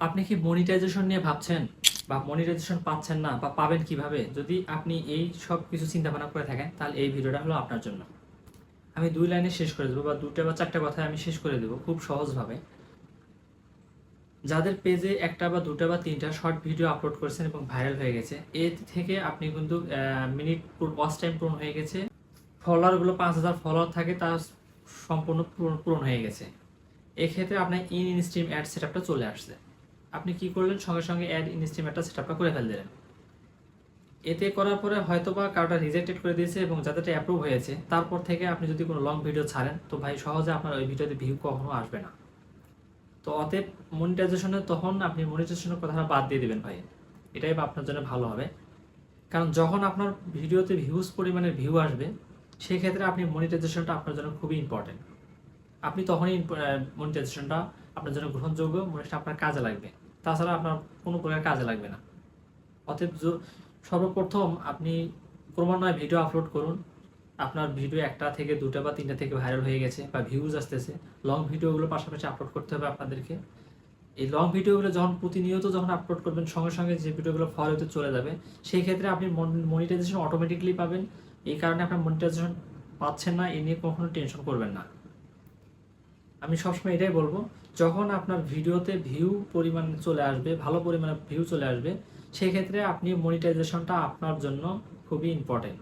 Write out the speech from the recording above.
আপনি কি মনিটাইজেশন নিয়ে ভাবছেন? বা মনিটাইজেশন পাচ্ছেন না বা পাবেন কীভাবে? যদি আপনি এই সব কিছু চিন্তা ভাবনা করে থাকেন, তাহলে এই ভিডিওটা হলো আপনার জন্য। আমি দুই লাইনে শেষ করে দেবো বা দুটো বা চারটা কথায় আমি শেষ করে দেবো খুব সহজভাবে। যাদের পেজে একটা বা দুটা বা তিনটা শর্ট ভিডিও আপলোড করেছেন এবং ভাইরাল হয়ে গেছে এর থেকে আপনি কিন্তু মিনিট ওয়াচ টাইম পূরণ হয়ে গেছে। ফলোয়ারগুলো পাঁচ হাজার ফলোয়ার থাকে, তা সম্পূর্ণ পূরণ হয়ে গেছে। এক্ষেত্রে আপনার ইন ইনস্ট্রিম অ্যাড সেটআপটা চলে আসছে। আপনি কি করলেন? সঙ্গে সঙ্গে অ্যাড ইনস্ট্রিম অ্যাডটা সেটআপটা করে ফেল দিলেন এতে করার পরে হয়তো বা কারোটা রিজেক্টেড করে দিয়েছে এবং যাদেরটা অ্যাপ্রুভ হয়েছে, তারপর থেকে আপনি যদি কোনো লং ভিডিও ছাড়েন, তো ভাই সহজে আপনার ওই ভিডিওতে ভিউ কখনো আসবে না। তো অতএব মনিটাইজেশনে তখন আপনি মনিটাইজেশনের কথাটা বাদ দিয়ে দিবেন ভাই। এটাই আপনার জন্য ভালো হবে। কারণ যখন আপনার ভিডিওতে ভিউজ পরিমাণে ভিউ আসবে সেই ক্ষেত্রে আপনি মনিটাইজেশনটা আপনার জন্য খুবই ইম্পর্টেন্ট আপনি তখনই মনিটাইজেশনটা আপনার জন্য গ্রহণযোগ্য মনিটা আপনার কাজে লাগবে। তাছাড়া আপনার কোনো প্রকার কাজে লাগবে না। অতএব সর্বপ্রথম আপনি ক্রমান্বয়ে ভিডিও আপলোড করুন। আপনার ভিডিও একটা থেকে দুটা বা তিনটা থেকে ভাইরাল হয়ে গেছে বা ভিউজ আসতেছে। লং ভিডিওগুলো পাশাপাশি আপলোড করতে হবে আপনাদেরকে। এই লং ভিডিওগুলো যখন প্রতিনিয়ত যখন আপলোড করবেন, সঙ্গে সঙ্গে যে ভিডিওগুলো ফল হতে চলে যাবে, সেই ক্ষেত্রে আপনি মনিটাইজেশন অটোমেটিকলি পাবেন। এই কারণে আপনার মনিটাইজেশন পাচ্ছেন না, এ নিয়ে কখনো টেনশন করবেন না। আমি সবসময় এটাই বলব, যখন আপনার ভিডিওতে ভিউ পরিমাণ চলে আসবে, ভালো পরিমাণে ভিউ চলে আসবে, সেক্ষেত্রে আপনি মনিটাইজেশনটা আপনার জন্য খুবই ইম্পর্টেন্ট